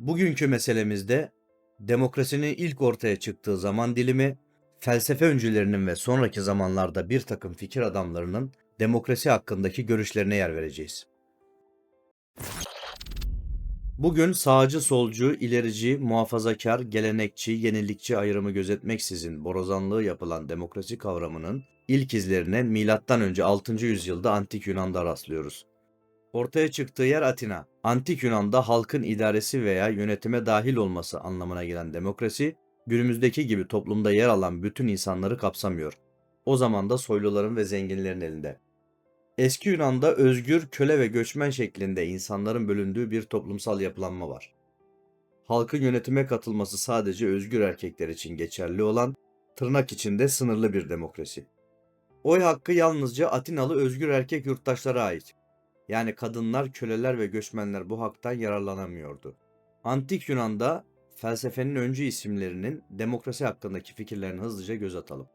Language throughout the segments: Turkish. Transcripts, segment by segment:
Bugünkü meselemizde demokrasinin ilk ortaya çıktığı zaman dilimi, felsefe öncülerinin ve sonraki zamanlarda bir takım fikir adamlarının demokrasi hakkındaki görüşlerine yer vereceğiz. Bugün sağcı, solcu, ilerici, muhafazakar, gelenekçi, yenilikçi ayrımı gözetmeksizin borazanlığı yapılan demokrasi kavramının ilk izlerine M.Ö. 6. yüzyılda Antik Yunan'da rastlıyoruz. Ortaya çıktığı yer Atina. Antik Yunan'da halkın idaresi veya yönetime dahil olması anlamına gelen demokrasi, günümüzdeki gibi toplumda yer alan bütün insanları kapsamıyor. O zaman da soyluların ve zenginlerin elinde. Eski Yunan'da özgür, köle ve göçmen şeklinde insanların bölündüğü bir toplumsal yapılanma var. Halkın yönetime katılması sadece özgür erkekler için geçerli olan, tırnak içinde sınırlı bir demokrasi. Oy hakkı yalnızca Atinalı özgür erkek yurttaşlara ait. Yani kadınlar, köleler ve göçmenler bu haktan yararlanamıyordu. Antik Yunan'da felsefenin öncü isimlerinin demokrasi hakkındaki fikirlerini hızlıca göz atalım.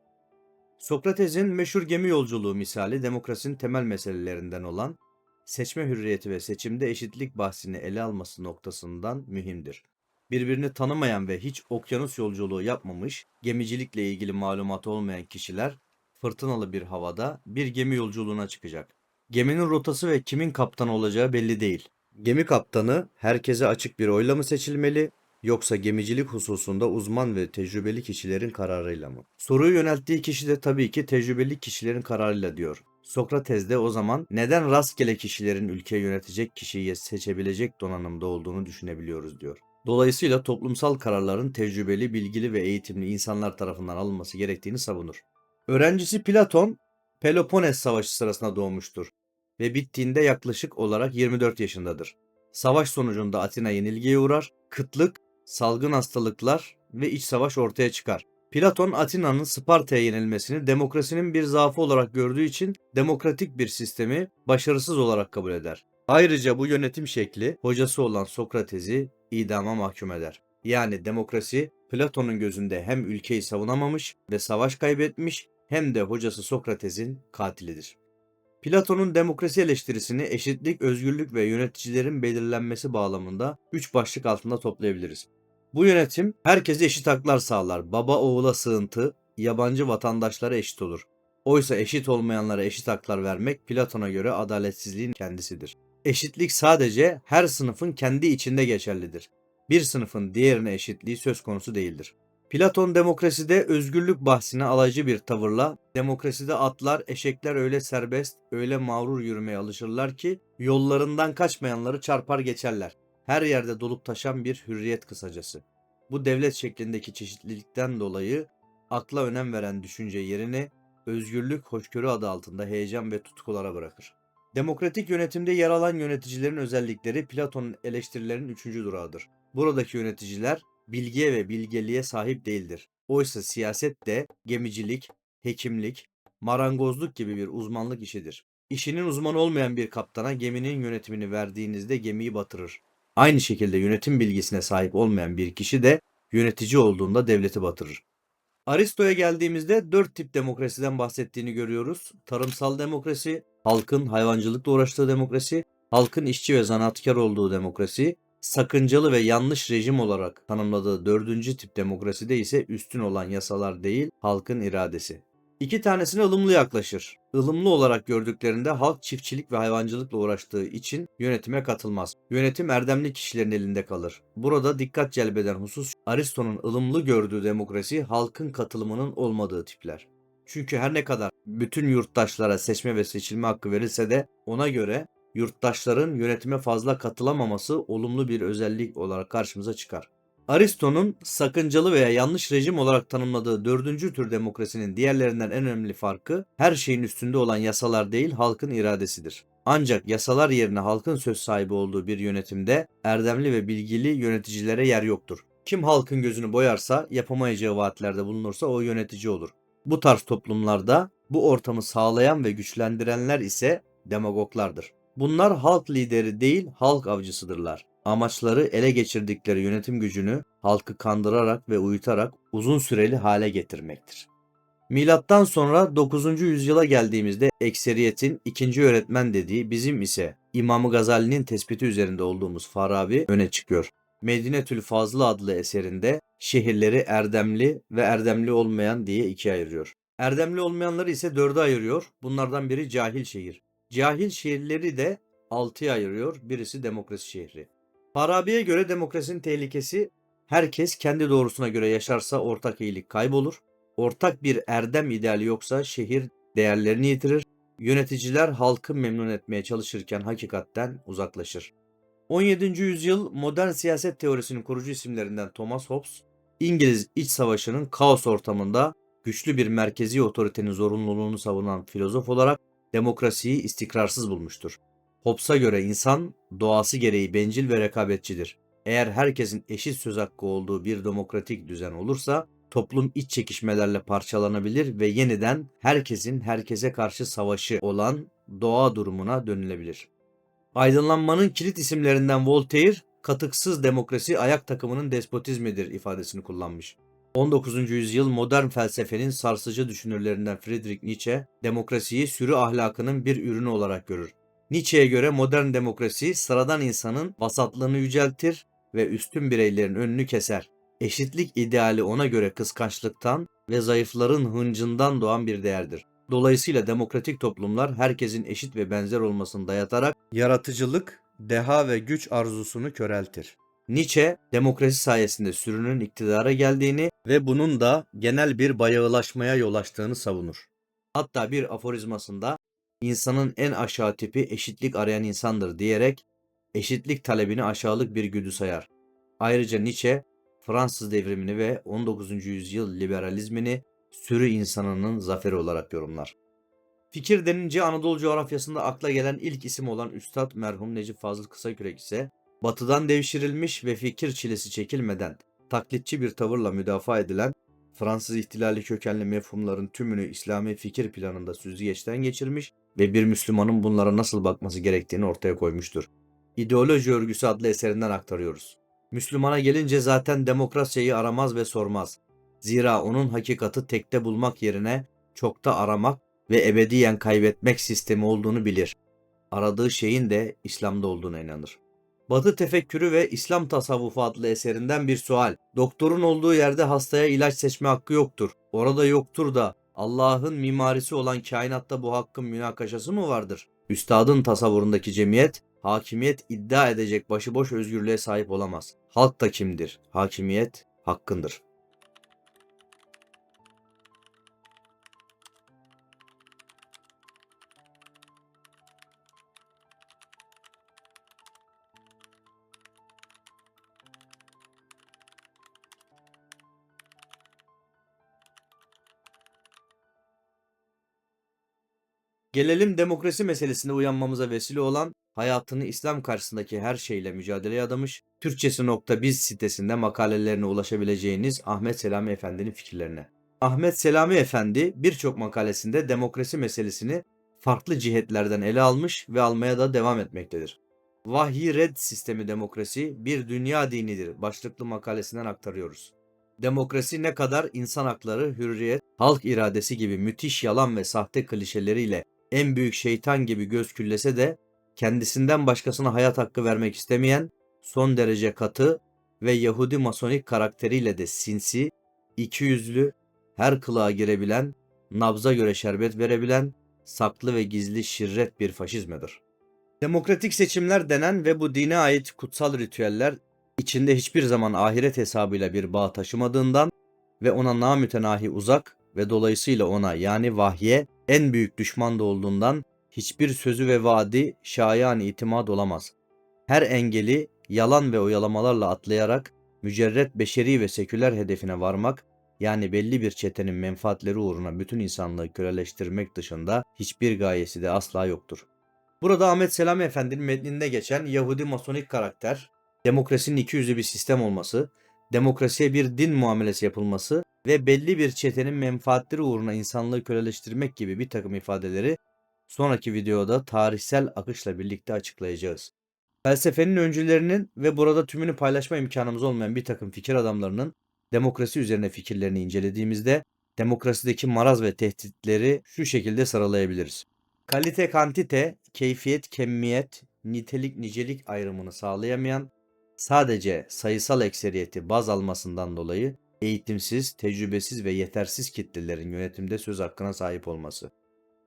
Sokrates'in meşhur gemi yolculuğu misali demokrasinin temel meselelerinden olan seçme hürriyeti ve seçimde eşitlik bahsini ele alması noktasından mühimdir. Birbirini tanımayan ve hiç okyanus yolculuğu yapmamış, gemicilikle ilgili malumatı olmayan kişiler fırtınalı bir havada bir gemi yolculuğuna çıkacak. Geminin rotası ve kimin kaptan olacağı belli değil. Gemi kaptanı herkese açık bir oyla mı seçilmeli yoksa gemicilik hususunda uzman ve tecrübeli kişilerin kararıyla mı? Soruyu yönelttiği kişi de tabii ki tecrübeli kişilerin kararıyla diyor. Sokrates de o zaman neden rastgele kişilerin ülkeyi yönetecek kişiyi seçebilecek donanımda olduğunu düşünebiliyoruz diyor. Dolayısıyla toplumsal kararların tecrübeli, bilgili ve eğitimli insanlar tarafından alınması gerektiğini savunur. Öğrencisi Platon, Peloponnes Savaşı sırasında doğmuştur ve bittiğinde yaklaşık olarak 24 yaşındadır. Savaş sonucunda Atina yenilgiye uğrar, kıtlık, salgın hastalıklar ve iç savaş ortaya çıkar. Platon Atina'nın Sparta'ya yenilmesini demokrasinin bir zaafı olarak gördüğü için demokratik bir sistemi başarısız olarak kabul eder. Ayrıca bu yönetim şekli hocası olan Sokrates'i idama mahkum eder. Yani demokrasi Platon'un gözünde hem ülkeyi savunamamış ve savaş kaybetmiş hem de hocası Sokrates'in katilidir. Platon'un demokrasi eleştirisini eşitlik, özgürlük ve yöneticilerin belirlenmesi bağlamında üç başlık altında toplayabiliriz. Bu yönetim herkese eşit haklar sağlar. Baba oğula sığıntı, yabancı vatandaşlara eşit olur. Oysa eşit olmayanlara eşit haklar vermek Platon'a göre adaletsizliğin kendisidir. Eşitlik sadece her sınıfın kendi içinde geçerlidir. Bir sınıfın diğerine eşitliği söz konusu değildir. Platon demokraside özgürlük bahsine alaycı bir tavırla demokraside atlar, eşekler öyle serbest, öyle mağrur yürümeye alışırlar ki yollarından kaçmayanları çarpar geçerler. Her yerde dolup taşan bir hürriyet kısacası. Bu devlet şeklindeki çeşitlilikten dolayı akla önem veren düşünce yerine özgürlük hoşgörü adı altında heyecan ve tutkulara bırakır. Demokratik yönetimde yer alan yöneticilerin özellikleri Platon'un eleştirilerinin üçüncü durağıdır. Buradaki yöneticiler bilgiye ve bilgeliğe sahip değildir. Oysa siyaset de gemicilik, hekimlik, marangozluk gibi bir uzmanlık işidir. İşinin uzmanı olmayan bir kaptana geminin yönetimini verdiğinizde gemiyi batırır. Aynı şekilde yönetim bilgisine sahip olmayan bir kişi de yönetici olduğunda devleti batırır. Aristo'ya geldiğimizde dört tip demokrasiden bahsettiğini görüyoruz. Tarımsal demokrasi, halkın hayvancılıkla uğraştığı demokrasi, halkın işçi ve zanaatkar olduğu demokrasi, sakıncalı ve yanlış rejim olarak tanımladığı dördüncü tip demokraside ise üstün olan yasalar değil, halkın iradesi. İki tanesine ılımlı yaklaşır. Ilımlı olarak gördüklerinde halk çiftçilik ve hayvancılıkla uğraştığı için yönetime katılmaz. Yönetim erdemli kişilerin elinde kalır. Burada dikkat celbeden husus Aristo'nun ılımlı gördüğü demokrasi halkın katılımının olmadığı tipler. Çünkü her ne kadar bütün yurttaşlara seçme ve seçilme hakkı verilse de ona göre yurttaşların yönetime fazla katılamaması olumlu bir özellik olarak karşımıza çıkar. Aristo'nun sakıncalı veya yanlış rejim olarak tanımladığı dördüncü tür demokrasinin diğerlerinden en önemli farkı her şeyin üstünde olan yasalar değil halkın iradesidir. Ancak yasalar yerine halkın söz sahibi olduğu bir yönetimde erdemli ve bilgili yöneticilere yer yoktur. Kim halkın gözünü boyarsa, yapamayacağı vaatlerde bulunursa o yönetici olur. Bu tarz toplumlarda bu ortamı sağlayan ve güçlendirenler ise demagoglardır. Bunlar halk lideri değil, halk avcısıdırlar. Amaçları ele geçirdikleri yönetim gücünü halkı kandırarak ve uyutarak uzun süreli hale getirmektir. Milattan sonra 9. yüzyıla geldiğimizde ekseriyetin ikinci öğretmen dediği bizim ise İmam Gazali'nin tespiti üzerinde olduğumuz Farabi öne çıkıyor. Medinetül Fazlı adlı eserinde şehirleri erdemli ve erdemli olmayan diye ikiye ayırıyor. Erdemli olmayanları ise dörde ayırıyor. Bunlardan biri cahil şehir. Cahil şehirleri de altıya ayırıyor. Birisi demokrasi şehri. Farabi'ye göre demokrasinin tehlikesi herkes kendi doğrusuna göre yaşarsa ortak iyilik kaybolur. Ortak bir erdem ideali yoksa şehir değerlerini yitirir. Yöneticiler halkı memnun etmeye çalışırken hakikatten uzaklaşır. 17. yüzyıl modern siyaset teorisinin kurucu isimlerinden Thomas Hobbes, İngiliz İç Savaşı'nın kaos ortamında güçlü bir merkezi otoritenin zorunluluğunu savunan filozof olarak demokrasiyi istikrarsız bulmuştur. Hobbes'a göre insan doğası gereği bencil ve rekabetçidir. Eğer herkesin eşit söz hakkı olduğu bir demokratik düzen olursa toplum iç çekişmelerle parçalanabilir ve yeniden herkesin herkese karşı savaşı olan doğa durumuna dönülebilir. Aydınlanmanın kilit isimlerinden Voltaire, katıksız demokrasi ayak takımının despotizmidir ifadesini kullanmış. 19. yüzyıl modern felsefenin sarsıcı düşünürlerinden Friedrich Nietzsche, demokrasiyi sürü ahlakının bir ürünü olarak görür. Nietzsche'ye göre modern demokrasi sıradan insanın vasatlığını yüceltir ve üstün bireylerin önünü keser. Eşitlik ideali ona göre kıskançlıktan ve zayıfların hıncından doğan bir değerdir. Dolayısıyla demokratik toplumlar herkesin eşit ve benzer olmasını dayatarak yaratıcılık, deha ve güç arzusunu köreltir. Nietzsche, demokrasi sayesinde sürünün iktidara geldiğini ve bunun da genel bir bayağılaşmaya yol açtığını savunur. Hatta bir aforizmasında insanın en aşağı tipi eşitlik arayan insandır diyerek eşitlik talebini aşağılık bir güdü sayar. Ayrıca Nietzsche, Fransız devrimini ve 19. yüzyıl liberalizmini sürü insanının zaferi olarak yorumlar. Fikir denince Anadolu coğrafyasında akla gelen ilk isim olan Üstad merhum Necip Fazıl Kısakürek ise batıdan devşirilmiş ve fikir çilesi çekilmeden taklitçi bir tavırla müdafaa edilen Fransız ihtilali kökenli mefhumların tümünü İslami fikir planında süzgeçten geçirmiş ve bir Müslümanın bunlara nasıl bakması gerektiğini ortaya koymuştur. İdeoloji Örgüsü adlı eserinden aktarıyoruz. Müslümana gelince zaten demokrasiyi aramaz ve sormaz. Zira onun hakikati tekte bulmak yerine çokta aramak ve ebediyen kaybetmek sistemi olduğunu bilir. Aradığı şeyin de İslam'da olduğuna inanır. Batı Tefekkürü ve İslam Tasavvufu adlı eserinden bir sual. Doktorun olduğu yerde hastaya ilaç seçme hakkı yoktur. Orada yoktur da Allah'ın mimarisi olan kainatta bu hakkın münakaşası mı vardır? Üstadın tasavvurundaki cemiyet, hakimiyet iddia edecek başıboş özgürlüğe sahip olamaz. Halk da kimdir? Hakimiyet hakkındır. Gelelim demokrasi meselesinde uyanmamıza vesile olan, hayatını İslam karşısındaki her şeyle mücadeleye adamış, Türkçesi.biz sitesinde makalelerine ulaşabileceğiniz Ahmet Selami Efendi'nin fikirlerine. Ahmet Selami Efendi birçok makalesinde demokrasi meselesini farklı cihetlerden ele almış ve almaya da devam etmektedir. Vahyi Red Sistemi Demokrasi bir dünya dinidir başlıklı makalesinden aktarıyoruz. Demokrasi ne kadar insan hakları, hürriyet, halk iradesi gibi müthiş yalan ve sahte klişeleriyle en büyük şeytan gibi göz küllese de kendisinden başkasına hayat hakkı vermek istemeyen, son derece katı ve Yahudi masonik karakteriyle de sinsi, ikiyüzlü, her kılığa girebilen, nabza göre şerbet verebilen, saklı ve gizli şirret bir faşizmedir. Demokratik seçimler denen ve bu dine ait kutsal ritüeller içinde hiçbir zaman ahiret hesabıyla bir bağ taşımadığından ve ona namütenahi uzak ve dolayısıyla ona yani vahye en büyük düşman da olduğundan hiçbir sözü ve vaadi şayan itimat olamaz. Her engeli yalan ve oyalamalarla atlayarak mücerret beşeri ve seküler hedefine varmak yani belli bir çetenin menfaatleri uğruna bütün insanlığı köleleştirmek dışında hiçbir gayesi de asla yoktur. Burada Ahmet Selami Efendi'nin metninde geçen Yahudi masonik karakter, demokrasinin iki yüzlü bir sistem olması, demokrasiye bir din muamelesi yapılması ve belli bir çetenin menfaatleri uğruna insanlığı köleleştirmek gibi bir takım ifadeleri sonraki videoda tarihsel akışla birlikte açıklayacağız. Felsefenin öncülerinin ve burada tümünü paylaşma imkanımız olmayan bir takım fikir adamlarının demokrasi üzerine fikirlerini incelediğimizde demokrasideki maraz ve tehditleri şu şekilde sıralayabiliriz. Kalite kantite, keyfiyet kemmiyet, nitelik nicelik ayrımını sağlayamayan, sadece sayısal ekseriyeti baz almasından dolayı eğitimsiz, tecrübesiz ve yetersiz kitlelerin yönetimde söz hakkına sahip olması.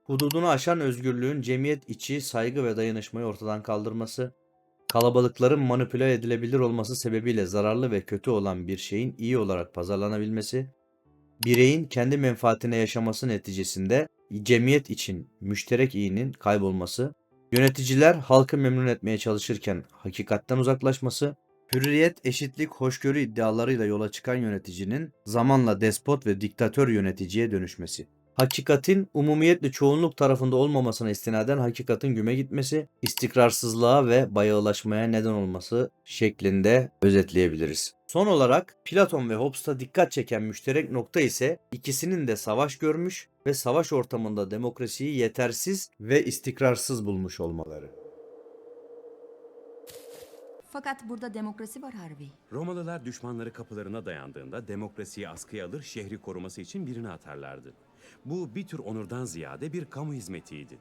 Hududunu aşan özgürlüğün cemiyet içi saygı ve dayanışmayı ortadan kaldırması, kalabalıkların manipüle edilebilir olması sebebiyle zararlı ve kötü olan bir şeyin iyi olarak pazarlanabilmesi, bireyin kendi menfaatine yaşaması neticesinde cemiyet için müşterek iyinin kaybolması, yöneticiler halkı memnun etmeye çalışırken hakikatten uzaklaşması, hürriyet, eşitlik, hoşgörü iddialarıyla yola çıkan yöneticinin zamanla despot ve diktatör yöneticiye dönüşmesi. Hakikatin umumiyetle çoğunluk tarafında olmamasına istinaden hakikatin güme gitmesi, istikrarsızlığa ve bayağılaşmaya neden olması şeklinde özetleyebiliriz. Son olarak Platon ve Hobbes'ta dikkat çeken müşterek nokta ise ikisinin de savaş görmüş ve savaş ortamında demokrasiyi yetersiz ve istikrarsız bulmuş olmaları. Fakat burada demokrasi var Harvey. Romalılar düşmanları kapılarına dayandığında demokrasiyi askıya alır, şehri koruması için birini atarlardı. Bu bir tür onurdan ziyade bir kamu hizmetiydi.